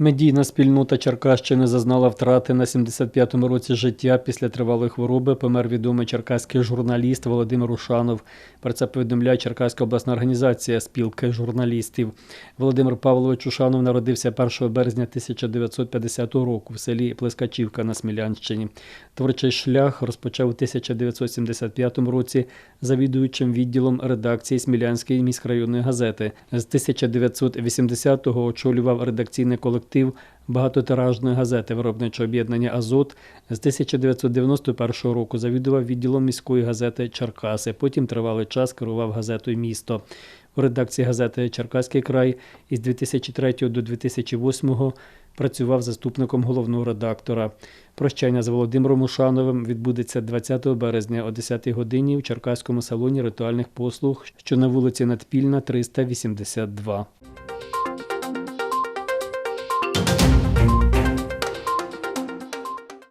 Медійна спільнота Черкащини зазнала втрати на 75-му році життя. Після тривалої хвороби помер відомий черкаський журналіст Володимир Ушанов. Про це повідомляє Черкаська обласна організація спілки журналістів. Володимир Павлович Ушанов народився 1 березня 1950 року в селі Плескачівка на Смілянщині. Творчий шлях розпочав у 1975 році завідуючим відділом редакції Смілянської міськрайонної газети. З 1980-го очолював редакційний колектив багатотиражної газети виробничого об'єднання Азот. З 1991 року завідував відділом міської газети Черкаси. Потім тривалий час керував газетою Місто. У редакції газети Черкаський край із 2003 до 2008 працював заступником головного редактора. Прощання з Володимиром Ушановим відбудеться 20 березня о 10 годині в Черкаському салоні ритуальних послуг, що на вулиці Надпільна, 382.